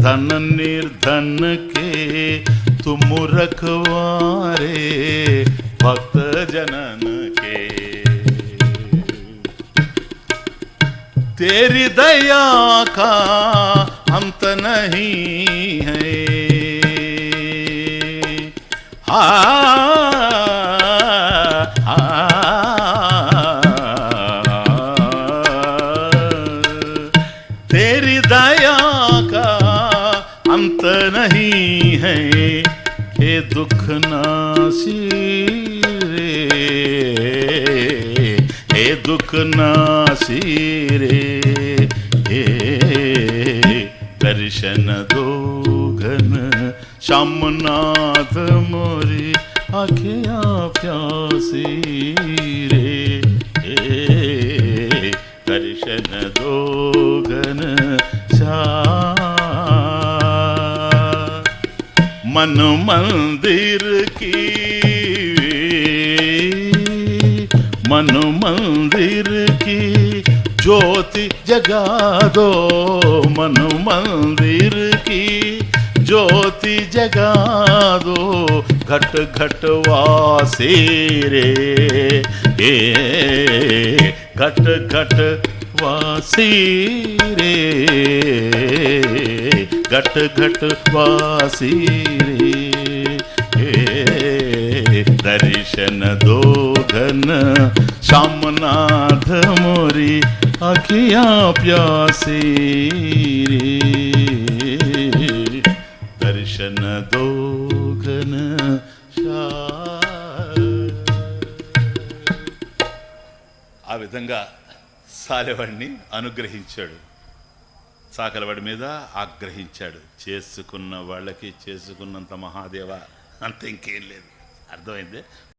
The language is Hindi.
धन निर्धन के तुम रखवारे भक्त जनन के। तेरी दया का अंत नहीं है, हा। तेरी दया अंत नहीं है। ये दुख नासी रे। हे दुख नासी रे। हे दर्शन दो घन श्यामनाथ मोरी आखिया प्यासी रे। हे दर्शन दो घन श्याम मन मंदिर की। मन मंदिर की ज्योति जगा दो मन मंदिर की। ज्योति जगा दो घट घट वासी रे। ए घट घट वासी रे। घट घट वासी रे हे दर्शन दो घन श्यामनाथ मोरी अखिया प्यासी रे दर्शन दो घन ఆ విధంగా సాలెవాడిని అనుగ్రహించాడు సాకలవాడి మీద ఆగ్రహించాడు. చేసుకున్న వాళ్ళకి చేసుకున్నంత మహాదేవ అంత ఇంకేం లేదు. అర్థమైంది?